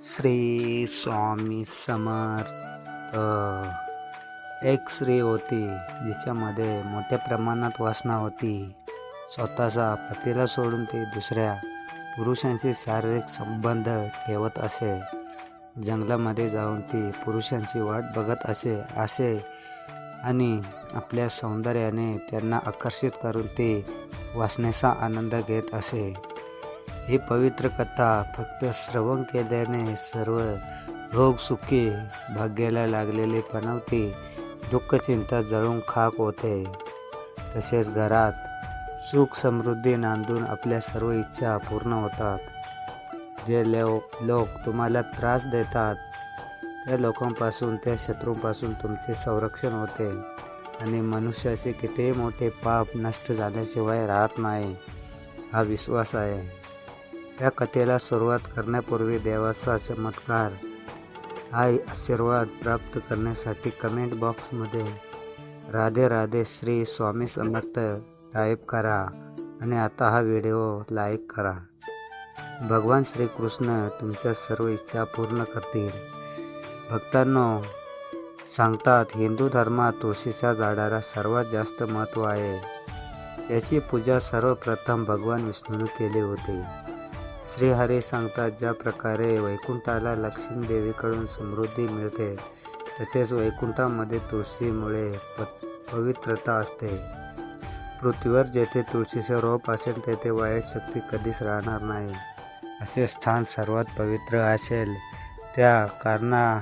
श्री स्वामी समर्थ. एक स्त्री होती जिच्यामध्ये मोठ्या प्रमाणात वासना होती. स्वतःचा पतीला सोडून ती दुसऱ्या पुरुषांशी शारीरिक संबंध ठेवत असे. जंगलामध्ये जाऊन ती पुरुषांची वाट बघत असे असे. आणि आपल्या सौंदर्याने त्यांना आकर्षित करून ते वासनेचा आनंद घेत असे. ही पवित्र कथा फक्त श्रवण केल्याने सर्व रोग सुखी भाग्याला लागलेली पनवती दुःख चिंता जळून खाक होते. तसेच घरात सुख समृद्धी नांदून आपल्या सर्व इच्छा पूर्ण होतात. जे लोक तुम्हाला त्रास देतात त्या लोकांपासून त्या शत्रूंपासून तुमचे संरक्षण होते. आणि मनुष्याचे कितीही मोठे पाप नष्ट झाल्याशिवाय राहत नाही हा विश्वास आहे. या कथेला सुरुवात करण्यापूर्वी देवाचा चमत्कार हा आशीर्वाद प्राप्त करण्यासाठी कमेंट बॉक्समध्ये राधे राधे श्री स्वामी समर्थ टाईप करा आणि आता हा व्हिडिओ लाईक करा. भगवान श्रीकृष्ण तुमच्या सर्व इच्छा पूर्ण करतील. भक्तांनो सांगतात हिंदू धर्मात तुळशीच्या झाडाला सर्वात जास्त महत्त्व आहे. त्याची पूजा सर्वप्रथम भगवान विष्णूने केली होती. श्रीहरी सांगतात ज्या प्रकारे वैकुंठाला लक्ष्मी देवीकडून समृद्धी मिळते तसेच वैकुंठामध्ये तुळशीमुळे प पवित्रता असते. पृथ्वीवर जेथे तुळशीचे रोप असेल तेथे वाईट शक्ती कधीच राहणार नाही. असे स्थान सर्वात पवित्र असेल. त्या कारणा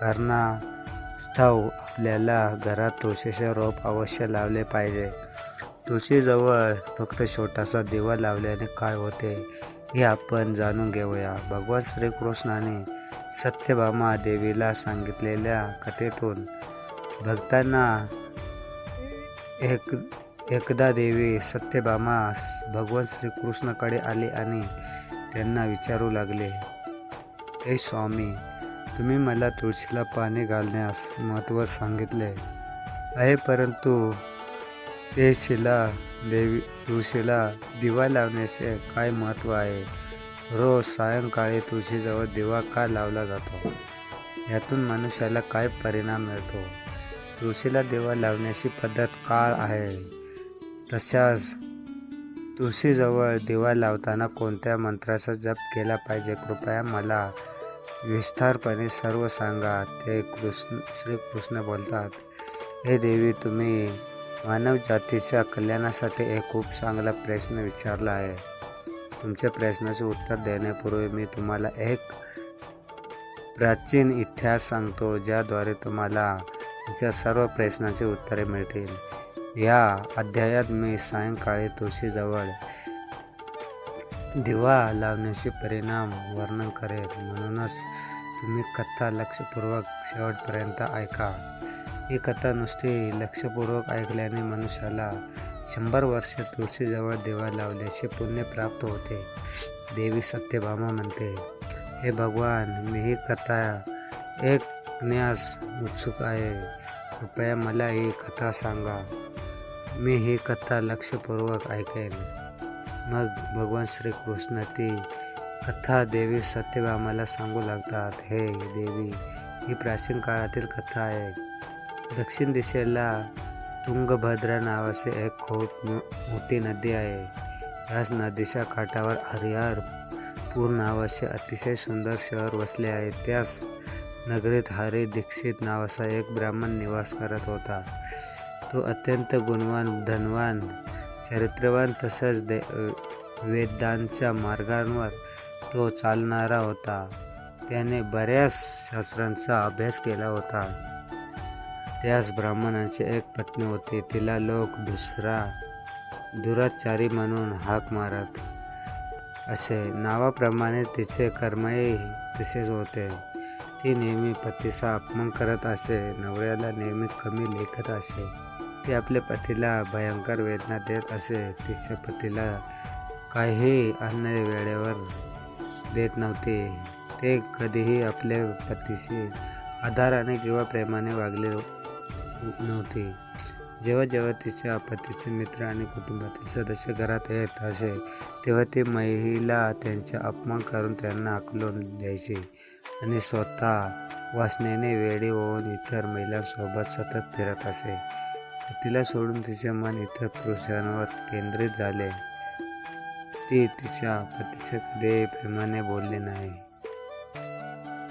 कारणास्तव आपल्याला घरात तुळशीचे रोप अवश्य लावले पाहिजे. तुळशीजवळ फक्त छोटासा दिवा लावल्याने काय होते? हे आपण जाणून घेऊया. भगवान श्रीकृष्णाने सत्यभामा देवीला सांगितलेल्या कथेतून भक्तांना एक एकदा देवी सत्यभामा भगवान श्रीकृष्णाकडे आले आणि त्यांना विचारू लागले हे स्वामी तुम्ही मला तुळशीला पाणी घालण्यास महत्त्व सांगितले आहे परंतु ते शिला देवी तुळशीला दिवा लावण्याचे काय महत्त्व आहे? रोज सायंकाळी तुळशीजवळ दिवा का लावला जातो? यातून मनुष्याला काय परिणाम मिळतो? तुळशीला दिवा लावण्याची पद्धत काळ आहे. तशाच तुळशीजवळ दिवा लावताना कोणत्या मंत्राचा जप केला पाहिजे? कृपया मला विस्तारपणे सर्व सांगा. ते कृष्ण श्रीकृष्ण बोलतात. हे देवी तुम्ही मानव जातीच्या कल्याणासाठी एक खूप चांगला प्रश्न विचारला आहे. तुमच्या प्रश्नाचे उत्तर देण्यापूर्वी मी तुम्हाला एक प्राचीन इतिहास सांगतो ज्याद्वारे तुम्हाला तुमच्या सर्व प्रश्नांची उत्तरे मिळतील. या अध्यायात मी सायंकाळी तुळशीजवळ दिवा लावण्याचे परिणाम वर्णन करेल म्हणूनच तुम्ही कथा लक्षपूर्वक शेवटपर्यंत ऐका. ही कथा नुसती लक्षपूर्वक ऐकल्याने मनुष्याला शंभर वर्ष तुळशीजवळ देवा लावल्याचे पुण्य प्राप्त होते. देवी सत्यभामा म्हणते हे भगवान मी ही कथा ऐकण्यास उत्सुक आहे. कृपया मला ही कथा सांगा. मी ही कथा लक्षपूर्वक ऐकेन. मग भगवान श्रीकृष्ण ती कथा देवी सत्यभामाला सांगू लागतात हे देवी ही प्राचीन काळातील कथा आहे. दक्षिण दिशेला तुंगभद्रा नावाचे एक खूप मोठी नदी आहे. याच नदीच्या काठावर हरिहर पूर नावाचे अतिशय सुंदर शहर वसले आहे. त्याच नगरीत हरी दीक्षित नावाचा एक ब्राह्मण निवास करत होता. तो अत्यंत गुणवान धनवान चरित्रवान तसंच दे वेदांच्या मार्गांवर तो चालणारा होता. त्याने बऱ्याच शास्त्रांचा अभ्यास केला होता. त्यास ब्राह्मणाची एक पत्नी होती. तिला लोक दुसरा दुराचारी म्हणून हाक मारत असे. नावाप्रमाणे तिचे कर्मही तसेच होते. ती नेहमी पतीचा अपमान करत असे. नवऱ्याला नेहमी कमी लेखत असे. ती आपल्या पतीला भयंकर वेदना देत असे. तिच्या पतीला काही अन्न वेळेवर देत नव्हते. ते कधीही आपल्या पतीशी आधाराने किंवा प्रेमाने वागले नव्हती. जेव्हा जेव्हा तिच्या पतीचे मित्र आणि कुटुंबातील सदस्य घरात येत असे तेव्हा ती महिला त्यांचा अपमान करून त्यांना आकलून द्यायचे आणि स्वतः वासनेने वेळी होऊन इतर महिलांसोबत सतत फिरत असे. तिला सोडून तिचे मन इतर पुरुषांवर केंद्रित झाले. ती तिच्या पतीचे कधी प्रेमाने बोलली नाही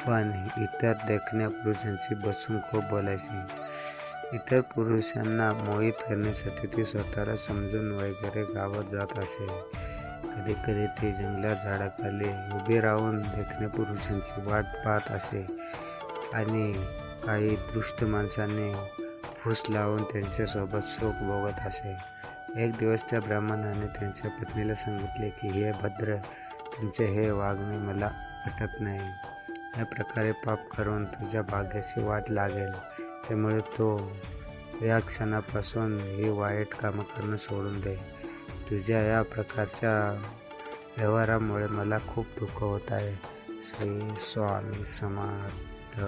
पण इतर देखण्या पुरुषांशी बसून खूप बोलायची. इतर पुरुषांना मोहित करण्यासाठी ती स्वतःला समजून वगैरे गावात जात असे. कधी कधी ती जंगलात झाडाखाली उभी राहून देखणे पुरुषांची वाट पाहत असे आणि काही दृष्ट माणसांनी फूस लावून त्यांच्यासोबत सुख भोगत असे. एक दिवस त्या ब्राह्मणाने त्यांच्या पत्नीला सांगितले की हे भद्र तुमचे हे वागणे मला पटत नाही. या प्रकारे पाप करून तुझ्या भाग्याची वाट लागेल. त्यामुळे तो या क्षणापासून ही वाईट कामं करणं सोडून दे. तुझ्या या प्रकारच्या व्यवहारामुळे मला खूप दुःख होत आहे. श्री स्वामी समर्थ.